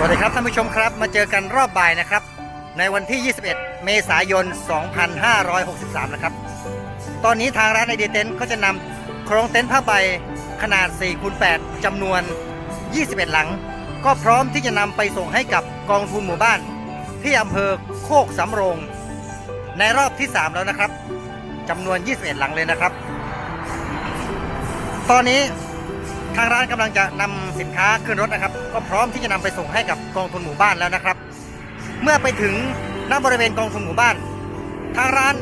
สวัสดีครับท่านผู้ชมครับมาเจอกันรอบบ่ายนะครับ ในวันที่ 21 เมษายน 2563 นะครับ ตอนนี้ทางร้านไอเดียเต็นท์ก็จะนำโครงเต็นท์ผ้าใบขนาด4คูณ8จำนวน 21 หลัง ก็พร้อมที่จะนำไปส่งให้กับกองทุนหมู่บ้าน ที่อำเภอโคกสำโรง ในรอบที่ 3 แล้วนะครับจำนวน 21 หลังเลยนะครับ ตอนนี้ ทางร้านกำลังจะนำสินค้าขึ้นรถนะครับ ก็พร้อมที่จะนำไปส่งให้กับกองทุนหมู่บ้านแล้วนะครับ เมื่อไปถึงณบริเวณกองทุนหมู่บ้าน ทางร้าน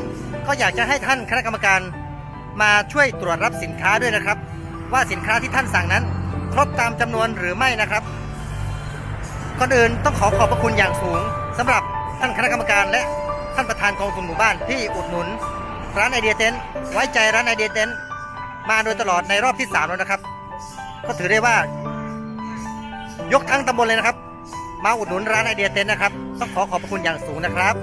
ก็อยากจะให้ท่านคณะกรรมการมาช่วยตรวจรับสินค้าด้วยนะครับ ว่าสินค้าที่ท่านสั่งนั้น ครบตามจำนวนหรือไม่นะครับก่อนอื่นต้องขอขอบพระคุณอย่างสูงสำหรับท่านคณะกรรมการและท่านประธานกองทุนหมู่บ้านที่อุดหนุน ร้านไอเดียเต็นท์ไว้ใจร้านไอเดียเต็นท์มาโดยตลอดในรอบที่สามแล้วนะครับ ก็ถือได้ว่า ยกทั้งตำบลเลยนะครับ มาอุดหนุนร้านไอเดียเต็นท์นะครับ ต้องขอขอบพระคุณอย่างสูงนะครับ